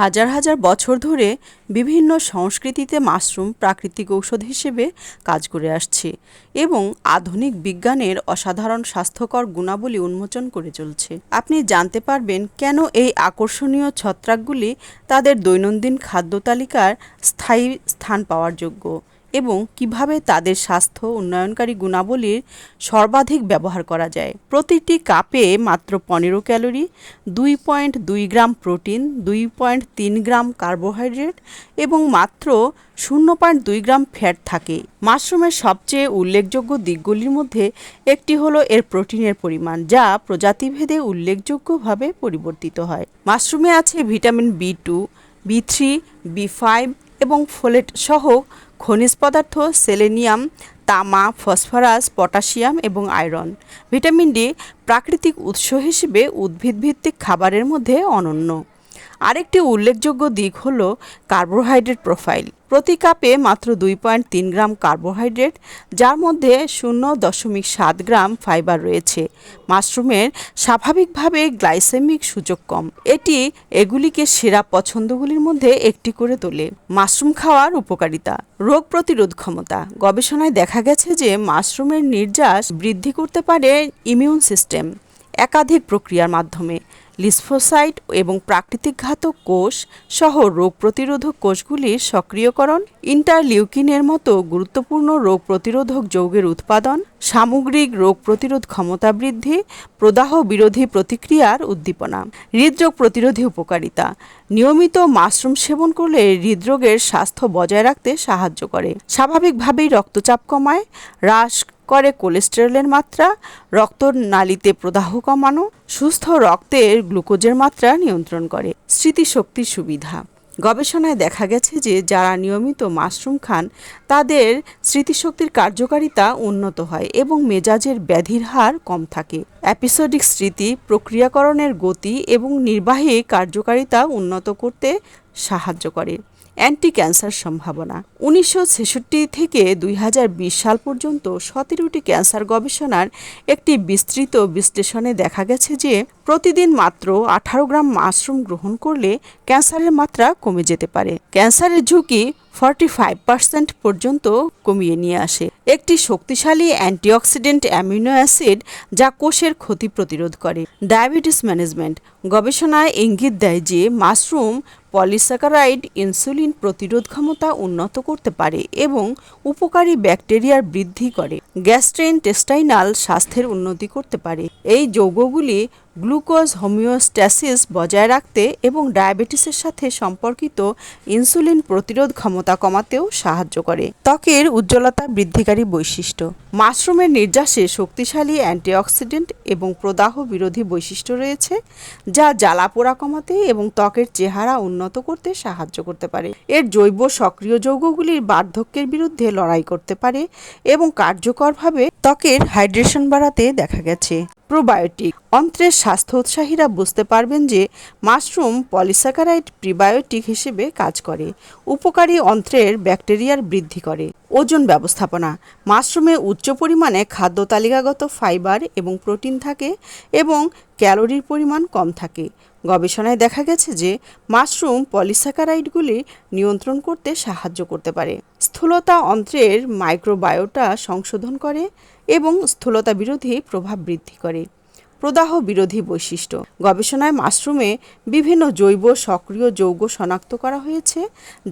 হাজার হাজার বছর ধরে বিভিন্ন সংস্কৃতিতে মাশরুম প্রাকৃতিক ঔষধ হিসেবে কাজ করে আসছে এবং আধুনিক বিজ্ঞানের অসাধারণ স্বাস্থ্যকর গুণাবলী উন্মোচন করে চলছে। আপনি জানতে পারবেন কেন এই আকর্ষণীয় ছত্রাকগুলি তাদের দৈনন্দিন খাদ্য তালিকার স্থায়ী স্থান পাওয়ার যোগ্য। এবং কীভাবে তাদের স্বাস্থ্য উন্নয়নকারী গুণাবলীর সর্বাধিক ব্যবহার করা যায়। প্রতিটি কাপে মাত্র পনেরো ক্যালোরি, দুই পয়েন্ট দুই গ্রাম প্রোটিন, দুই পয়েন্ট তিন গ্রাম কার্বোহাইড্রেট এবং মাত্র শূন্য পয়েন্ট দুই গ্রাম ফ্যাট থাকে। মাশরুমের সবচেয়ে উল্লেখযোগ্য দিকগুলির মধ্যে একটি হলো এর প্রোটিনের পরিমাণ, যা প্রজাতিভেদে উল্লেখযোগ্যভাবে পরিবর্তিত হয়। মাশরুমে আছে vitamin B two, B three, B five এবং ফোলেট সহ খনিজ পদার্থ, সেলেনিয়াম, তামা, ফসফরাস, পটাশিয়াম এবং আয়রন। ভিটামিন ডি প্রাকৃতিক উৎস হিসেবে উদ্ভিদভিত্তিক খাবারের মধ্যে অনন্য। আরেকটি উল্লেখযোগ্য দিক হল কার্বোহাইড্রেট প্রোফাইল। প্রতি কাপে মাত্র দুই পয়েন্ট তিন গ্রাম কার্বোহাইড্রেট, যার মধ্যে শূন্য দশমিক সাত গ্রাম ফাইবার রয়েছে। মাশরুমের স্বাভাবিকভাবে গ্লাইসেমিক সূচক কম। এটি এগুলিকে সেরা পছন্দগুলির মধ্যে একটি করে তোলে। মাশরুম খাওয়ার উপকারিতা। রোগ প্রতিরোধ ক্ষমতা। গবেষণায় দেখা গেছে যে মাশরুমের নির্যাস বৃদ্ধি করতে পারে ইমিউন সিস্টেম, একাধিক প্রক্রিয়ার মাধ্যমে। লিসফোসাইট এবং প্রাকৃতিক ঘাতক কোষ সহ রোগ প্রতিরোধক কোষগুলির সক্রিয়করণ, ইন্টারলিউকিনের মতো গুরুত্বপূর্ণ রোগ প্রতিরোধক যৌগের উৎপাদন, সামগ্রিক রোগ প্রতিরোধ ক্ষমতা বৃদ্ধি, প্রদাহ বিরোধী প্রতিক্রিয়ার উদ্দীপনা, হৃদরোগ প্রতিরোধী উপকারিতা, নিয়মিত মাশরুম সেবন করলে হৃদরোগের স্বাস্থ্য বজায় রাখতে সাহায্য করে। স্বাভাবিকভাবেই রক্তচাপ কমায়, হ্রাস করে কোলেস্টেরলের মাত্রা রক্ত নালীতে প্রদাহ কমানো, সুস্থ রক্তের গ্লুকোজের মাত্রা নিয়ন্ত্রণ করে। স্মৃতিশক্তির সুবিধা। গবেষণায় দেখা গেছে যে যারা নিয়মিত মাশরুম খান, তাদের স্মৃতিশক্তির কার্যকারিতা উন্নত হয় এবং মেজাজের ব্যাধির হার কম থাকে। অ্যাপিসোডিক স্মৃতি প্রক্রিয়াকরণের গতি এবং নির্বাহী কার্যকারিতা উন্নত করতে সাহায্য করে। অ্যান্টি ক্যান্সার সম্ভাবনা। উনিশশো ছেষট্টি থেকে দুই হাজার বিশ সাল পর্যন্ত সতেরোটি ক্যান্সার গবেষণার একটি বিস্তৃত বিশ্লেষণে দেখা গেছে যে, প্রতিদিন মাত্র আঠারো গ্রাম মাশরুম গ্রহণ করলে ক্যান্সারের মাত্রা কমে যেতে পারে। ক্যান্সারের ঝুঁকি ফর্টি ফাইভ পার্সেন্ট পর্যন্ত কমিয়ে নিয়ে আসে। একটি শক্তিশালী অ্যান্টিঅক্সিডেন্ট অ্যামিনো অ্যাসিড যা কোষের ক্ষতি প্রতিরোধ করে। Diabetes management. গবেষণায় ইঙ্গিত দেয় যে মাশরুম পলিস্যাকারাইড ইনসুলিন প্রতিরোধ ক্ষমতা উন্নত করতে পারে এবং উপকারী ব্যাকটেরিয়ার বৃদ্ধি করে। গ্যাস্ট্রেন টেস্টাইনাল স্বাস্থ্যের উন্নতি করতে পারে। এই যৌগগুলি গ্লুকোজ হোমিওস্ট্যাসিস বজায় রাখতে এবং ডায়াবেটিসের সাথে সম্পর্কিত ইনসুলিন প্রতিরোধ ক্ষমতা কমাতেও সাহায্য করে। ত্বকের উজ্জ্বলতা বৃদ্ধিকারী বৈশিষ্ট্য। মাশরুমের নির্যাসে শক্তিশালী অ্যান্টিঅক্সিডেন্ট এবং প্রদাহ বিরোধী বৈশিষ্ট্য রয়েছে, যা জ্বালা পোড়া কমাতে এবং ত্বকের চেহারা উন্নত করতে সাহায্য করতে পারে। এর জৈব সক্রিয় যৌগগুলির বার্ধক্যের বিরুদ্ধে লড়াই করতে পারে এবং কার্যকরভাবে ত্বকের হাইড্রেশন বাড়াতে দেখা গেছে। প্রোবায়োটিক। অন্ত্রের স্বাস্থ্য উৎসাহীরা বুঝতে পারবেন যে মাশরুম পলিস্যাকারাইড প্রিবায়োটিক হিসেবে কাজ করে। উপকারী অন্ত্রের ব্যাকটেরিয়ার বৃদ্ধি করে। ওজন ব্যবস্থাপনা। মাশরুমে উচ্চ পরিমাণে খাদ্য তালিকাগত ফাইবার এবং প্রোটিন থাকে এবং ক্যালোরির পরিমাণ কম থাকে। গবেষণায় দেখা গেছে যে মাশরুম পলিস্যাকারাইডগুলি নিয়ন্ত্রণ করতে সাহায্য করতে পারে। স্থূলতা অন্ত্রের মাইক্রোবায়োটা সংশোধন করে এবং স্থূলতা বিরোধী প্রভাব বৃদ্ধি করে। প্রদাহ বিরোধী বৈশিষ্ট্য। গবেষণায় মাশরুমে বিভিন্ন জৈব, সক্রিয় যৌগ শনাক্ত করা হয়েছে,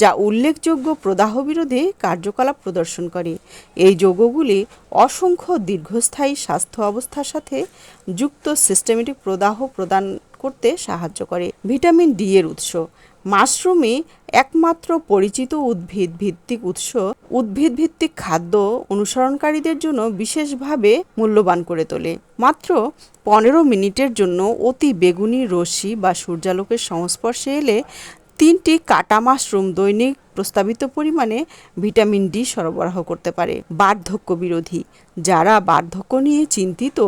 যা উল্লেখযোগ্য প্রদাহ বিরোধী কার্যকলাপ প্রদর্শন করে। এই যৌগগুলি অসংখ্য দীর্ঘস্থায়ী স্বাস্থ্য অবস্থার সাথে যুক্ত সিস্টেমেটিক প্রদাহ প্রদান করতে সাহায্য করে। ভিটামিন ডি এর উৎস। মাশরুমই একমাত্র পরিচিত উদ্ভিদ ভিত্তিক উৎস। উদ্ভিদ ভিত্তিক খাদ্য অনুসরণকারীদের জন্য বিশেষভাবে মূল্যবান করে তোলে। মাত্র পনেরো মিনিটের জন্য অতি বেগুনি, রশ্মি বা সূর্যালোকের সংস্পর্শে এলে তিনটি কাটা মাশরুম দৈনিক প্রস্তাবিত পরিমাণে ভিটামিন ডি সরবরাহ করতে পারে বার্ধক্য বিরোধী। যারা বার্ধক্য নিয়ে চিন্তিত,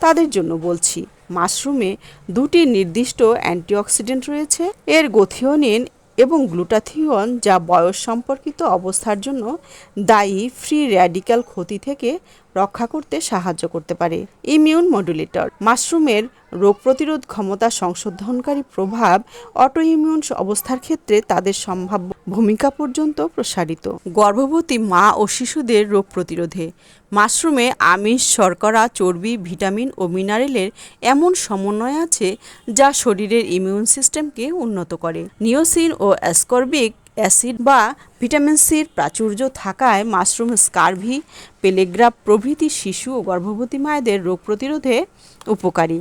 তাদের জন্য বলছি, মাশরুমে দুটি নির্দিষ্ট অ্যান্টিঅক্সিডেন্ট রয়েছে। এর গথিওনিন এবং গ্লুটাথিয়ন যা বয়স সম্পর্কিত অবস্থার জন্য দায়ী ফ্রি র্যাডিক্যাল ক্ষতি থেকে রক্ষা করতে সাহায্য করতে পারে। Immune modulator. মাশরুমের রোগ প্রতিরোধ ক্ষমতা সংশোধনকারী প্রভাব অটো ইমিউন অবস্থার ক্ষেত্রে তাদের সম্ভাব্য ভূমিকা পর্যন্ত প্রসারিত। গর্ভবতী মা ও শিশুদের রোগ প্রতিরোধে। মাশরুমে আমিষ, শর্করা, চর্বি, ভিটামিন ও মিনারেলের এমন সমন্বয় আছে যা শরীরের ইমিউন সিস্টেমকে উন্নত করে। নিওসিন ও অ্যাসকর্বিক অ্যাসিড বা ভিটামিন সির প্রাচুর্য থাকায় মাশরুম স্কারভি, পেলেগ্রাফ প্রভৃতি শিশু ও গর্ভবতী মায়েদের রোগ প্রতিরোধে উপকারী।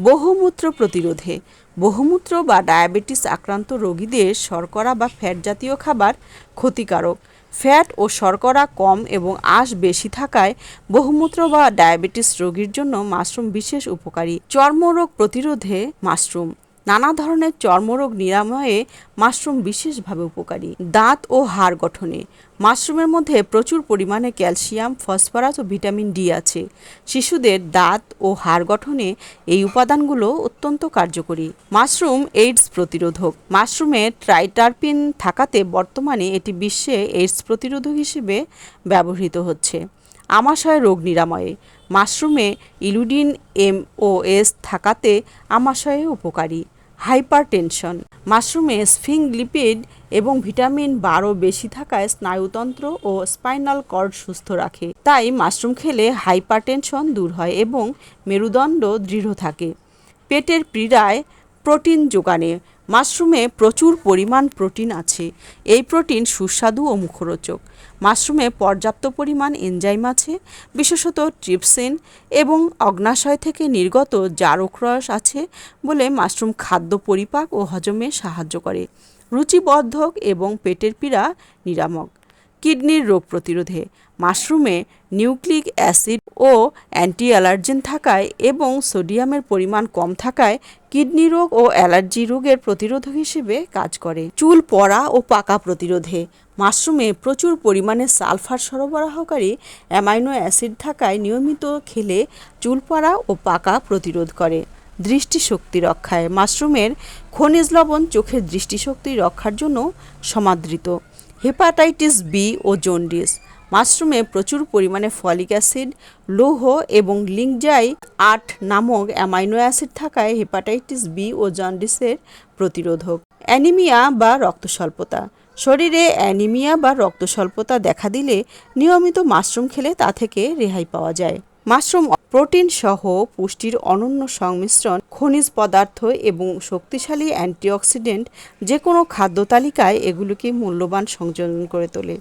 বহুমূত্র প্রতিরোধে। বহুমূত্র বা ডায়াবেটিস আক্রান্ত রোগীদের শর্করা বা ফ্যাট জাতীয় খাবার ক্ষতিকারক। ফ্যাট ও শর্করা কম এবং আঁশ বেশি থাকায় বহুমূত্র বা ডায়াবেটিস রোগীর জন্য মাশরুম বিশেষ উপকারী। চর্মরোগ প্রতিরোধে মাশরুম নানা ধরনের চর্মরোগ নিরাময়ে মাশরুম বিশেষভাবে উপকারী। দাঁত ও হাড় গঠনে। মাশরুমের মধ্যে প্রচুর পরিমাণে ক্যালসিয়াম, ফসফরাস ও ভিটামিন ডি আছে। শিশুদের দাঁত ও হাড় গঠনে এই উপাদানগুলো অত্যন্ত কার্যকরী। মাশরুম এইডস প্রতিরোধক। মাশরুমে ট্রাইটারপিন থাকাতে বর্তমানে এটি বিশ্বে এইডস প্রতিরোধক হিসেবে ব্যবহৃত হচ্ছে। আমাশয় রোগ নিরাময়ে। মাশরুমে ইলুডিন, এম ও এস থাকাতে আমাশয়ে উপকারী। হাইপার টেনশন মাশরুমে স্ফিংলিপিড এবং ভিটামিন বারো বেশি থাকায় স্নায়ুতন্ত্র ও স্পাইনাল কর্ড সুস্থ রাখে। তাই মাশরুম খেলে হাইপার টেনশন দূর হয় এবং মেরুদণ্ড দৃঢ় থাকে। পেটের পীড়ায় প্রোটিন যোগানে। মাশরুমে প্রচুর পরিমাণ প্রোটিন আছে। এই প্রোটিন সুস্বাদু ও মুখরোচক। মাশরুমে পর্যাপ্ত পরিমাণ এনজাইম আছে, বিশেষত ট্রিপসিন এবং অগ্নাশয় থেকে নির্গত জারক রস আছে বলে মাশরুম খাদ্য পরিপাক ও হজমে সাহায্য করে। রুচিবর্ধক এবং পেটের পীড়া নিরামক। কিডনির রোগ প্রতিরোধে, মাশরুমে নিউক্লিক অ্যাসিড ও অ্যান্টি অ্যালার্জেন থাকায় এবং সোডিয়ামের পরিমাণ কম থাকায় কিডনি রোগ ও অ্যালার্জি রোগের প্রতিরোধক হিসেবে কাজ করে। চুল পড়া ও পাকা প্রতিরোধে, মাশরুমে প্রচুর পরিমাণে সালফার সরবরাহকারী অ্যামাইনো অ্যাসিড থাকায় নিয়মিত খেলে চুল পড়া ও পাকা প্রতিরোধ করে। দৃষ্টিশক্তি রক্ষায়, মাশরুমের খনিজ লবণ চোখের দৃষ্টিশক্তি রক্ষার জন্য সমাদৃত। হেপাটাইটিস বি ও জন্ডিস। মাশরুমে প্রচুর পরিমাণে ফলিক অ্যাসিড, লৌহ এবং লিঙ্কজাই আট নামক অ্যামাইনো অ্যাসিড থাকায় হেপাটাইটিস বি ও জন্ডিসের প্রতিরোধক। অ্যানিমিয়া বা রক্তস্বল্পতা। শরীরে অ্যানিমিয়া বা রক্তস্বল্পতা দেখা দিলে নিয়মিত মাশরুম খেলে তা থেকে রেহাই পাওয়া যায়। মাশরুম প্রোটিন সহ পুষ্টির অনন্য সংমিশ্রণ, খনিজ পদার্থ এবং শক্তিশালী অ্যান্টিঅক্সিডেন্ট যে কোনো খাদ্য তালিকায় এগুলিকে মূল্যবান সংযোজন করে তোলে।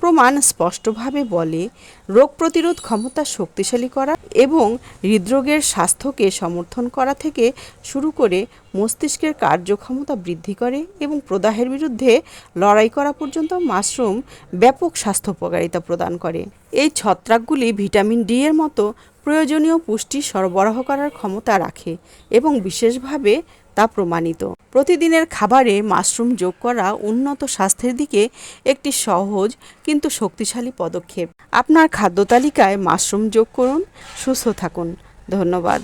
প্রমাণ স্পষ্টভাবে বলে রোগ প্রতিরোধ ক্ষমতা শক্তিশালী করা এবং হৃদরোগের স্বাস্থ্যকে সমর্থন করা থেকে শুরু করে মস্তিষ্কের কার্যক্ষমতা বৃদ্ধি করে এবং প্রদাহের বিরুদ্ধে লড়াই করা পর্যন্ত মাশরুম ব্যাপক স্বাস্থ্য উপকারিতা প্রদান করে। এই ছত্রাকগুলি ভিটামিন ডি এর মতো প্রয়োজনীয় পুষ্টি সরবরাহ করার ক্ষমতা রাখে এবং বিশেষভাবে তা প্রমাণিত। প্রতিদিনের খাবারে মাশরুম যোগ করা উন্নত স্বাস্থ্যের দিকে একটি সহজ কিন্তু শক্তিশালী পদক্ষেপ। আপনার খাদ্য তালিকায় মাশরুম যোগ করুন। সুস্থ থাকুন। ধন্যবাদ।